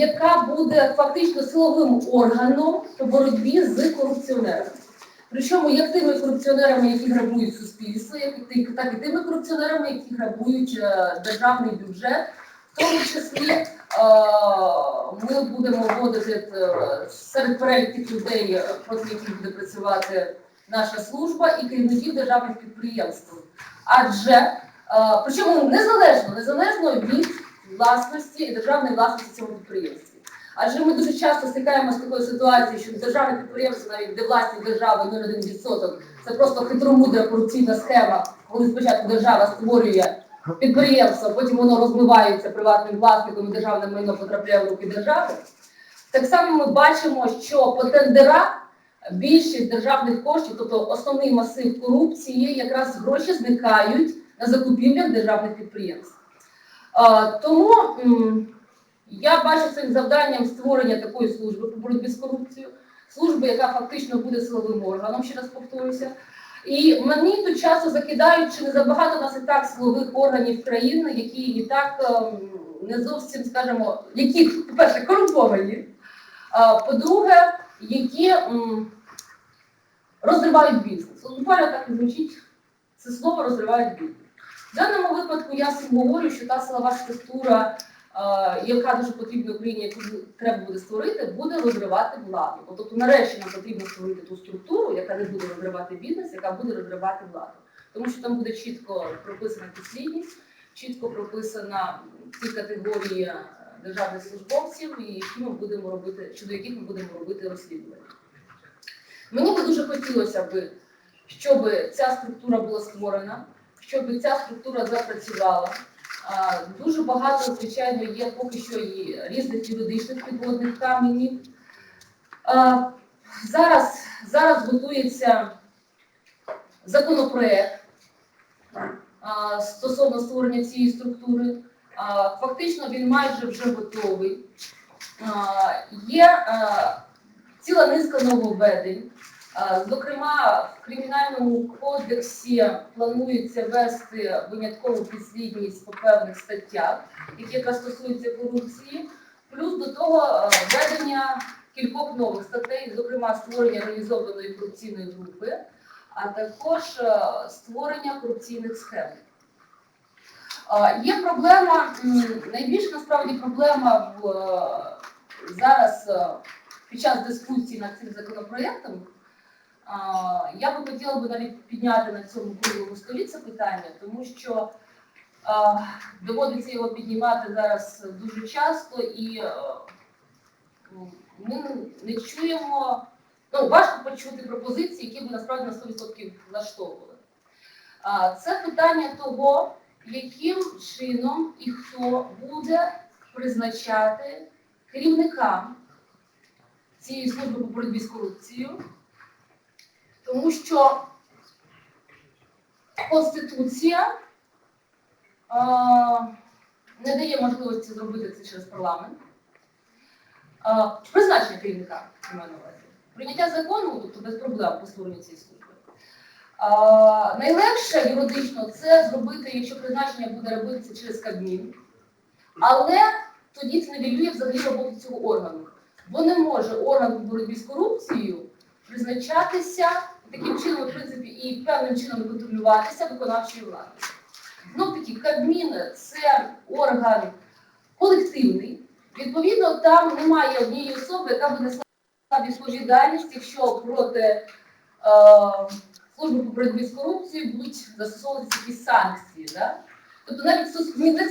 яка буде фактично силовим органом по боротьбі з корупціонерами. Причому як тими корупціонерами, які грабують суспільство, так і тими корупціонерами, які грабують е, державний бюджет, в тому числі е, ми будемо вводити е, серед переліків людей, проти яких буде працювати наша служба, і керівників державних підприємств. Адже причому незалежно, незалежно від власності і державної власності цього підприємства. Адже ми дуже часто стикаємося з такою ситуацією, що державне підприємство, навіть де власність держави 0,1%, це просто хитромудра корупційна схема, коли спочатку держава створює підприємство, потім воно розмивається приватним власником і державне майно потрапляє в руки держави. Так само ми бачимо, що по тендерах більшість державних коштів, тобто основний масив корупції, якраз гроші зникають на закупівлях державних підприємств. Тому я бачу цим завданням створення такої служби по боротьбі з корупцією, служби, яка фактично буде силовим органом, ще раз повторюся. І мені тут часто закидають, чи не забагато нас і так силових органів країни, які і так ем, не зовсім, скажімо, які, по-перше, корумповані, по-друге, які розривають бізнес. Буквально так і звучить це слово розривають бізнес. В даному випадку я всім говорю, що та силова структура, е, яка дуже потрібна Україні, яку треба буде створити, буде розривати владу. От, Тобто, нарешті нам потрібно створити ту структуру, яка не буде розривати бізнес, яка буде розривати владу. Тому що там буде чітко прописана підслідність, чітко прописана ті категорії е, державних службовців, і які ми будемо робити, щодо яких ми будемо робити розслідування. Мені би дуже хотілося би, щоб ця структура була створена, щоб ця структура запрацювала. Дуже багато, звичайно, є поки що і різних юридичних підводних каменів. Зараз, зараз готується законопроект стосовно створення цієї структури. Фактично він майже вже готовий. Є ціла низка нововведень. А, Зокрема, в кримінальному кодексі планується вести виняткову підслідність по певних статтях, які якраз стосуються корупції, плюс до того е, введення кількох нових статей, зокрема створення організованої корупційної групи, а також е, створення корупційних схем. Е, Є проблема, найбільш насправді проблема в е, зараз е, під час дискусії над цим законопроектом. Я би хотіла би навіть підняти на цьому круглому столі це питання, тому що доводиться його піднімати зараз дуже часто, і е, ми не чуємо, ну важко почути пропозиції, які б насправді на 100% влаштовували. Це питання того, яким чином і хто буде призначати керівника цієї служби по боротьбі з корупцією. Тому що Конституція е, не дає можливості зробити це через парламент. Е, призначення керівника. Прийняття закону, тобто без проблем по створенню цієї служби. Е, найлегше юридично це зробити, якщо призначення буде робитися через Кабмін, але тоді це нивелює взагалі роботу цього органу. Бо не може орган по боротьбі з корупцією призначатися таким чином, в принципі, і певним чином контролюватися виконавчою владою. Знов таки, Кабмін це орган колективний. Відповідно, там немає однієї особи, яка би несла відповідальність, якщо проти е, служби по боротьбі з корупцією будуть застосовуватися якісь санкції. Да? Тобто навіть сус- ні для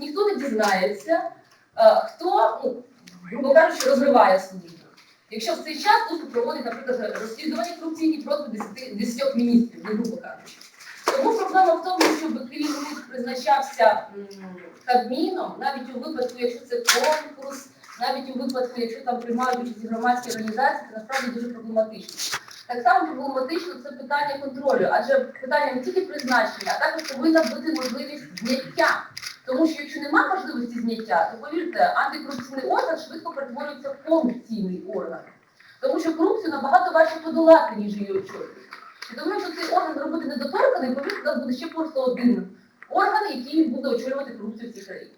ніхто не дізнається, е, хто, ну, грубо кажучи, розриває службу. Якщо в цей час служба проводить, наприклад, розслідування корупційні проти 10, 10 міністрів, ну, грубо кажучи. Тому проблема в тому, щоб керівник призначався Кабміном, навіть у випадку, якщо це конкурс, навіть у випадку, якщо там приймають участь громадські організації, це насправді дуже проблематично. Так само проблематично це питання контролю, адже питання не тільки призначення, а також повинна бути можливість зняття. Тому що якщо немає можливості зняття, то повірте, антикорупційний орган швидко перетворюється в корупційний орган. Тому що корупцію набагато важче подолати, ніж її очолювати. І тому, що цей орган зробити недоторканий, повірте, у нас буде ще просто один орган, який буде очолювати корупцію в цій країні.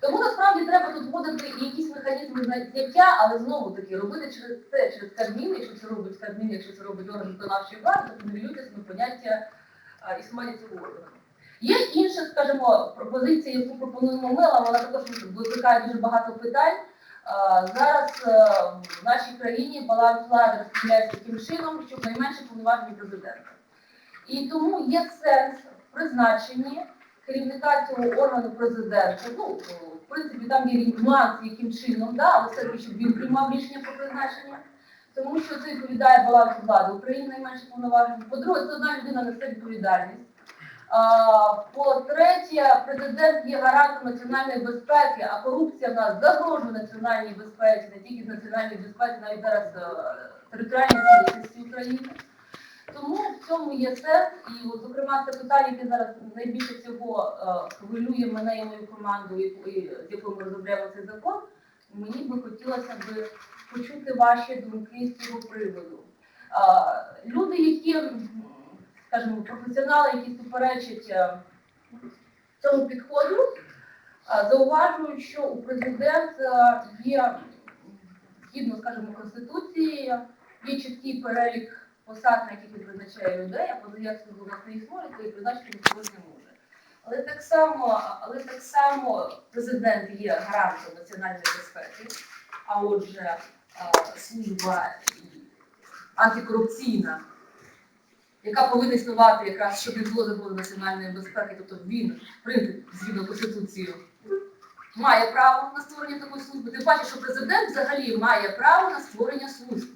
Тому насправді треба тут вводити і якісь механізми зняття, але знову таки робити через це, через Кабмін, якщо це робить Кабмін, якщо це робить орган виконавчої влади, то нівелюйте собі поняття існування цього органу. Є інша, скажімо, пропозиція, яку пропонуємо ми, але вона також викликає дуже багато питань. Зараз е, в нашій країні баланс влади розподіляється таким чином, що найменше повноважені президента. І тому є сенс в призначенні керівника цього органу президента. Ну, в принципі, там є нюанс, яким чином, да, але все щоб він приймав рішення про призначення. Тому що це відповідає балансу влади України найменше повноважень. По-друге, це одна людина несе відповідальність. По-третє, президент є гарантом національної безпеки, а корупція в нас загрожує національній безпеці, не тільки національній безпеці, навіть зараз е, територіальній цілісності України. Тому в цьому є сенс, і от, зокрема це питання, яке зараз найбільше всього е, хвилює мене і мою команду, з якою ми розробляємо цей закон. Мені би хотілося б почути ваші думки з цього приводу. Люди, які, скажімо, професіонали, які суперечать е, цьому підходу, е, зауважують, що у президента є згідно, скажімо, конституції, є чіткий перелік посад, на яких він призначає людей, а позаяк у нас не існує, то і призначити ніхто не може. Але так само, але так само президент є гарантом національної безпеки, а отже, е, служба антикорупційна, яка повинна існувати якраз, щоб не було загрози національної безпеки, тобто він, в принципі, згідно Конституції, має право на створення такої служби. Тим паче, що президент взагалі має право на створення служб.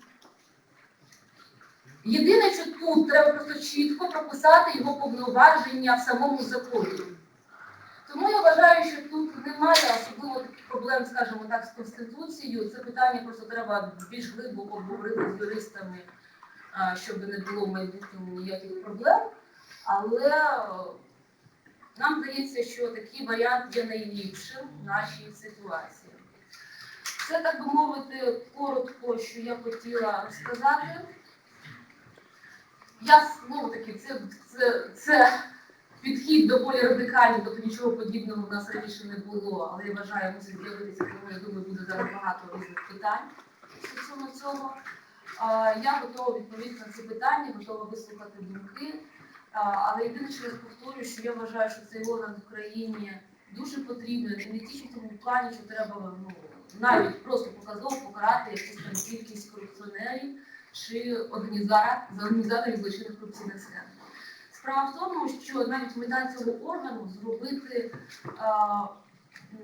Єдине, що тут треба просто чітко прописати його повноваження в самому законі. Тому я вважаю, що тут немає особливо таких проблем, скажімо так, з Конституцією. Це питання просто треба більш глибоко обговорити з юристами, щоб не було в майбутньому ніяких проблем. Але е, нам здається, що такий варіант є найліпшим в нашій ситуації. Це, так би мовити, коротко, що я хотіла сказати. Я знову таки, це, це, це підхід доволі радикальний, тобто нічого подібного в нас раніше не було, але я вважаю, мусить з'явитися, тому я думаю, буде зараз багато різних питань стосовно цього. Я готова відповісти на ці питання, готова вислухати думки. Але єдине, що я повторюю, що я вважаю, що цей орган в Україні дуже потрібен і не тільки в тому плані, що треба ну, навіть просто показово покарати якусь там кількість корупціонерів чи організа- за організаторів злочинних корупційних схем. Справа в тому, що навіть мета цього органу зробити а,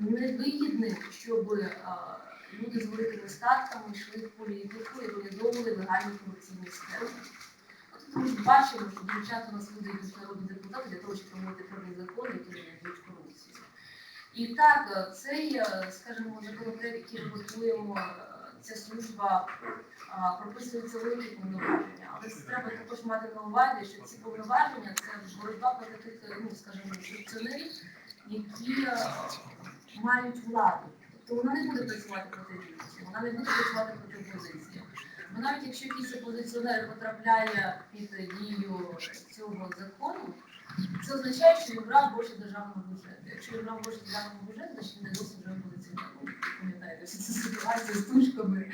невигідним, щоб а, люди з великими статками йшли в політику і організовували легальні корупційні схеми. От Ми бачимо, що дуже часто нас йдуть народні депутати для того, щоб приймати певні закони, які регулюють корупцію. І так, е, цей, е, скажімо, законопроект, який ми готуємо, е, ця служба а, прописуються великі повноваження, але це треба також мати на увазі, що ці повноваження це боротьба проти тих, ну скажімо, корупціонерів, які мають владу. Тобто вона не буде працювати проти більшості, вона не буде працювати проти опозиції. Бо навіть якщо якийсь опозиціонер потрапляє під дію цього закону, це означає, що він брав гроші державного бюджету. Якщо він брав гроші державного бюджету, значить він не досить вже опозиціонер. Ну, пам'ятаєте, всі ці ситуації з тушками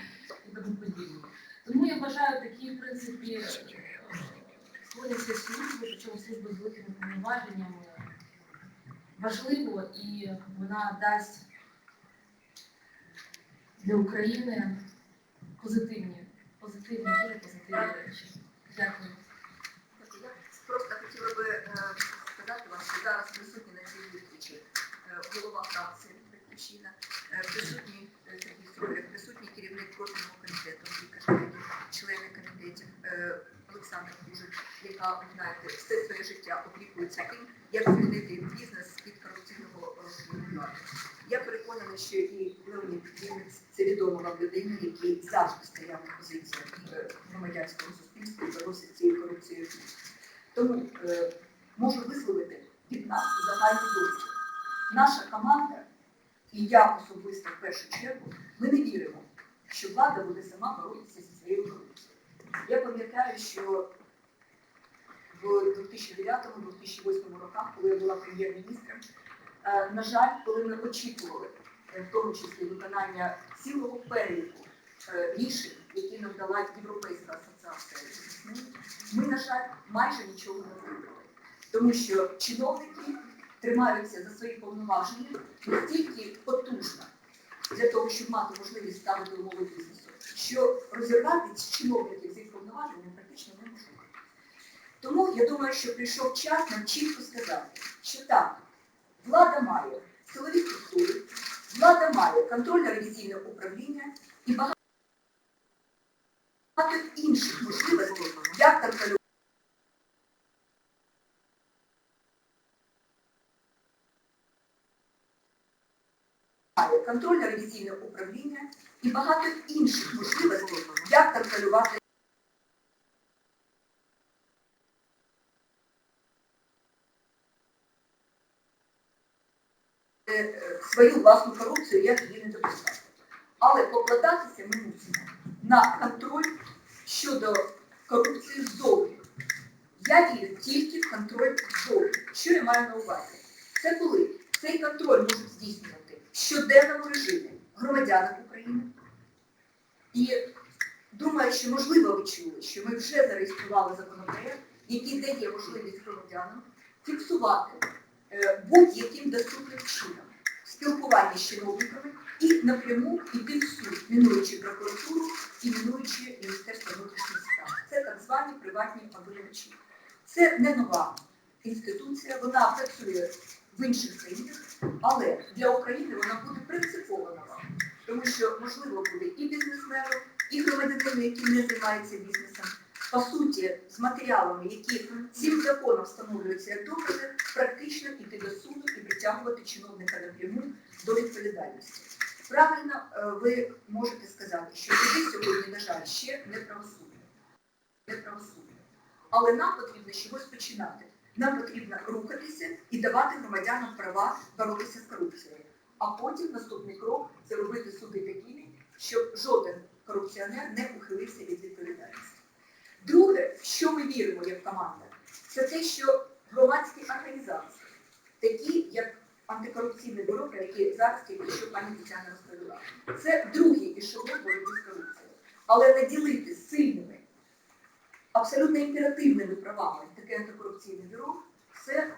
і тому подібне. Тому я вважаю такі, в принципі, е, служби, причому служби з великими повноваженнями, важливо і вона дасть для України позитивні, позитивні, дуже позитивні речі. Дякую. Я просто хотіла би е, сказати вам, що зараз присутні на цій зустрічі е, голова фракції Батьківщина, е, присутній Сергій Соболєв, присутній керівник профільного комітету, члени комітетів Олександра Кужик, яка, ви знаєте, все своє життя опікується тим, як звільнити бізнес від корупційного розслідування. Я переконана, що і Леонід Вінниць це відома який завжди стояв на позиції е, громадянського суспільства і боровся з цією корупцією. Тому е, можу висловити від нас загальну думку. Наша команда, і я особисто в першу чергу, ми не віримо, що влада буде сама боротися зі своєю корупцією. Я пам'ятаю, що в 2009-2008 роках, коли я була прем'єр-міністром, Е, На жаль, коли ми очікували, е, в тому числі виконання цілого переліку е, рішень, які нам дала Європейська асоціація ми, на жаль, майже нічого не отримали. Тому що чиновники тримаються за свої повноваження настільки потужно для того, щоб мати можливість ставити умови бізнесу, що розірвати чиновників з їх повноваження практично неможливо. Тому я думаю, що прийшов час нам чітко сказати, що так, влада має силові структури, влада має контрольно-ревізійне управління і багато інших можливостей, як контролювати. Має контрольно-ревізійне управління і багато інших можливостей, як контролювати свою власну корупцію, як її не допускати. Але покладатися ми мусимо на контроль щодо корупції ззовні. Я вірю тільки в контроль ззовні. Що я маю на увазі? Це коли цей контроль можуть здійснювати в щоденному режимі громадяни України. І думаю, що можливо ви чули, що ми вже зареєстрували законопроект, який дає можливість громадянам фіксувати е, будь-яким доступним чином спілкування з чиновниками і напряму йти в суд, мінуючи прокуратуру і мінуючи Міністерство внутрішніх справ. Це так звані приватні обвинувачі. Це не нова інституція, вона працює в інших країнах, але для України вона буде принципово нова, тому що можливо буде і бізнесмену, і громадянину, який не займається бізнесом, по суті, з матеріалами, які цим законом встановлюються як докази, практично йти до суду і притягувати чиновника напряму до відповідальності. Правильно е, ви можете сказати, що тоді сьогодні, на жаль, ще не правосуддя. Не правосуддя. Але нам потрібно чогось починати. Нам потрібно рухатися і давати громадянам права боротися з корупцією. А потім наступний крок це робити суди такими, щоб жоден корупціонер не ухилився від відповідальності. Друге, в що ми віримо як команда, це те, що громадські організації, такі як антикорупційне бюро, про яке зараз тільки що пані Тетяна розповіла, це другий ешелон боротьби з корупцією. Але наділити сильними, абсолютно імперативними правами таке антикорупційне бюро це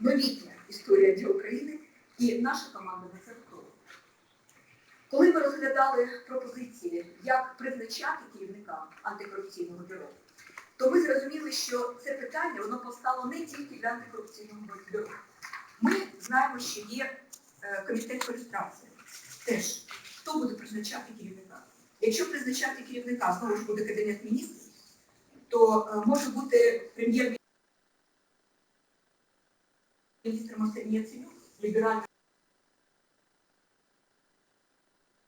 новітня історія для України, і наша команда на це готова. Коли ми розглядали пропозиції, як призначати керівника антикорупційного бюро, то ми зрозуміли, що це питання воно постало не тільки для антикорупційного бюро. Ми знаємо, що є е, комітет по люстрації. Теж хто буде призначати керівника? Якщо призначати керівника знову ж буде кабінет міністрів, то е, може бути прем'єр-міністр Арсеній Яценюк, ліберальна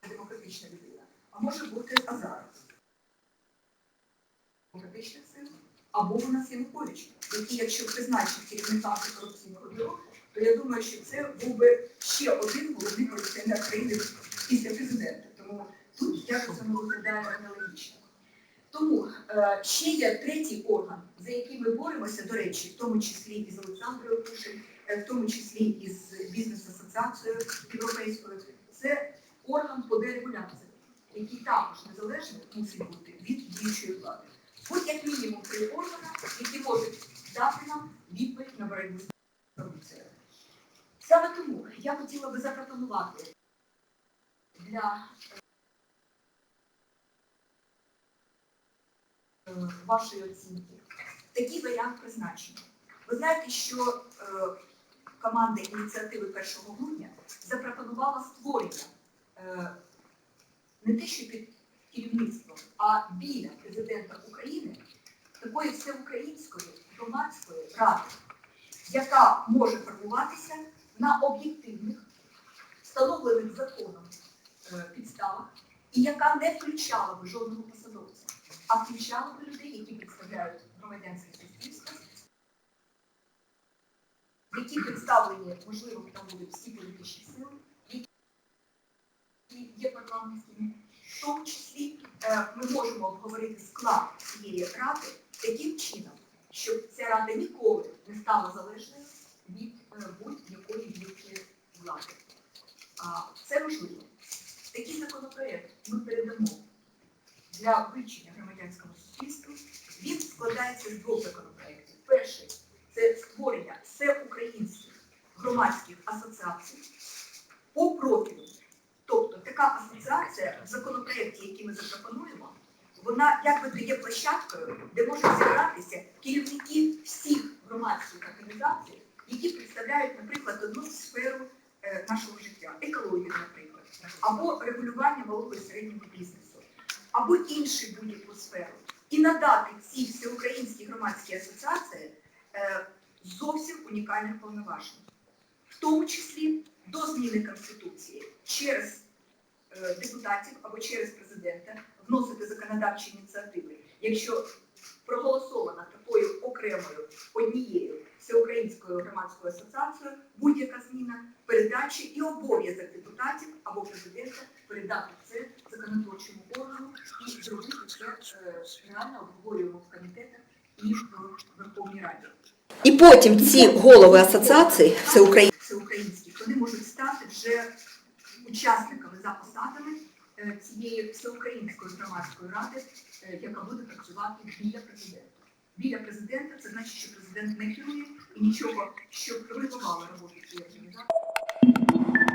демократична людина, а може бути Азаров. Демократичних сил, або нас Янукович, який, якщо призначить керівника антикорупційного бюро, то я думаю, що це був би ще один головний корупціонер країни після президента. Тому тут якось воно виглядає аналогічно. Тому е, ще є третій орган, за який ми боремося, до речі, в тому числі і з Олександрою Кушин, е, в тому числі і з бізнес-асоціацією європейською. Це орган по дерегуляції, який також незалежно мусить бути від діючої влади. От як мінімум три які можуть дати нам відповідь на боротьбу з корупцією. Саме тому я хотіла би запропонувати для е, вашої оцінки такий варіант призначення. Ви знаєте, що е, команда ініціативи 1 грудня запропонувала створення е, не те, що під керівництвом, а біля президента України такої всеукраїнської громадської ради, яка може формуватися на об'єктивних, встановлених законом е, підставах, і яка не включала би жодного посадовця, а включала би людей, які представляють громадянське суспільство, які представлені, можливо, там будуть всі політичні сили, які є парламентськими. В тому числі е, ми можемо обговорити склад цієї ради таким чином, щоб ця рада ніколи не стала залежною від е, будь-якої гілки А, Це можливо. Такий законопроект ми передамо для вивчення громадянському суспільству. Він складається з двох законопроєктів. Перший це створення всеукраїнських громадських асоціацій по профілю. Така асоціація в законопроєкті, який ми запропонуємо, вона якби дає площадкою, де можуть зібратися керівники всіх громадських організацій, які представляють, наприклад, одну сферу е, нашого життя, екологію, наприклад, або регулювання малого і середнього бізнесу, або іншу будь-яку сферу, і надати цій всеукраїнській громадській асоціації е, зовсім унікальних повноважень, в тому числі до зміни конституції через депутатів або через президента вносити законодавчі ініціативи, якщо проголосована такою окремою однією всеукраїнською громадською асоціацією будь-яка зміна передачі і обов'язок депутатів або президента передати це законотворчому органу і зробити це е, реально обговорюємо в комітетах і в Верховній Раді. І потім ці голови асоціацій всеукраїнських, вони можуть стати вже учасниками за посадами е, цієї всеукраїнської громадської ради, е, яка буде працювати біля президента. Біля президента це значить, що президент не керує і нічого, що регулювало роботу цієї організації.